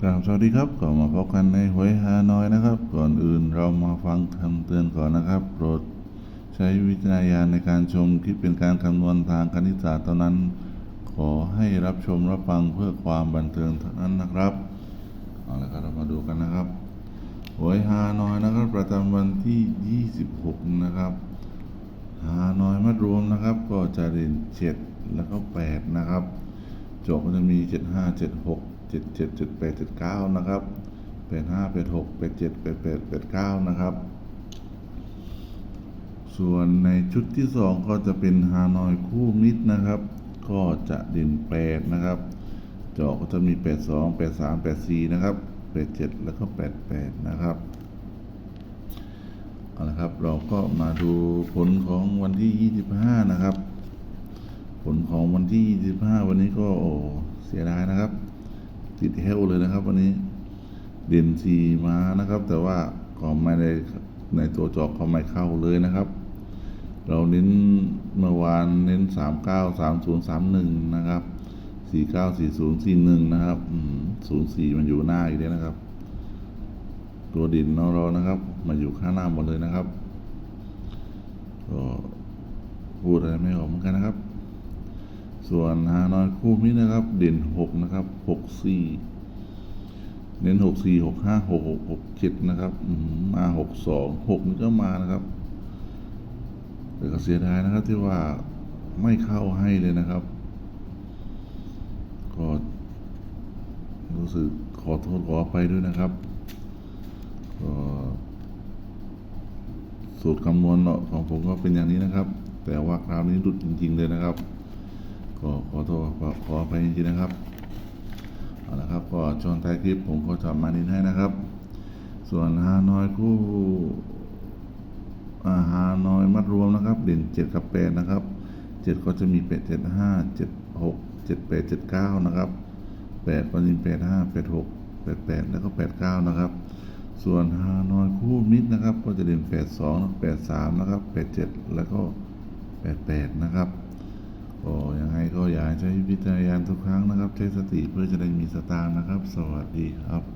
กราบสวัสดีครับก็มาพบกันในหวยฮานอยนะครับ ก่อนอื่นเรามาฟังคำเตือนก่อนนะครับ โปรดใช้วิจารณญาณในการชมคลิปเป็นการคำนวณทางคณิตศาสตร์เท่านั้น ขอให้รับชมรับฟังเพื่อความบันเทิงเท่านั้นนะครับเอาละครับเรามาดูกันนะครับหวยฮานอยนะครับประจำวันที่ 26 นะครับหาน้อยมัดรวมนะครับ ก็จะเด่นเจ็ดแล้วก็แปดนะครับโจกก็จะมีเจ็ดห้า เจ็ดเจ็ดเจ็ดแปดเจ็ดเก้านะครับแปดห้าแปดหกแปดเจ็ดแปดแปดแปดเก้านะครับ ส่วนในชุดที่สองก็จะเป็นฮานอยคู่มิตรนะครับ ก็จะเด่นแปดนะครับเจาะก็จะมีแปดสองแปดสามแปดสี่นะครับแปดเจ็ดแล้วก็แปดแปดนะครับเอาละครับ เราก็มาดูผลของวันที่ 25 นะครับ ผลของวันที่ 25 วันนี้ก็โอ้เสียดายนะครับ ติดเฮลเลยนะครับ วันนี้เด่นสีมานะครับ แต่ว่าก็ไม่ได้ในตัวจอกก็ไม่เข้าเลยนะครับ เราเน้นเมื่อวานเน้น 39 30 31 นะครับ 49 40 41 นะครับ04 มันอยู่หน้าอีกแล้วนะครับ ตัวดินเรานะครับ มาอยู่ข้างหน้าหมดเลยนะครับก็พูดอะไรไม่ออกเหมือนกันนะครับ ส่วนฮานอยคู่มิตรนะครับ เด่นหกนะครับหกสี่เน้นหกสี่หกห้าหกหกหกเจ็ดนะครับมาหกสองหกนี่ก็มานะครับแต่ก็เสียดายนะครับที่ว่าไม่เข้าให้เลยนะครับ ก็รู้สึกขอโทษขออภัยด้วยนะครับก็สูตรคำนวณเนาะของผมก็เป็นอย่างนี้นะครับ แต่ว่าคราวนี้รุดจริง ๆ เลยนะครับ ก็ขอโทษขอขอภัยจริงๆนะครับเอาละครับก็ช่วงท้ายคลิปผมก็จะมานินให้นะครับ ส่วนฮานอยคู่ฮานอยมัดรวมนะครับเด่นเจ็ดกับแปดนะครับเจ็ดก็จะมีแปดเจ็ดห้าเจ็ดหกเจ็ดแปดเจ็ดเก้านะครับแปดก็จะมีแปดห้าแปดหกแปดแปดแล้วก็แปดเก้านะครับ ส่วนฮานอยคู่มิตรนะครับ ก็จะเด่นแปดสองแปดสามนะครับแปดเจ็ดแล้วก็แปดแปดนะครับ ก็ยังไงก็อย่าใช้วิจารณญาณทุกครั้งนะครับ ใช้สติเพื่อจะได้มีสตางค์นะครับ สวัสดีครับ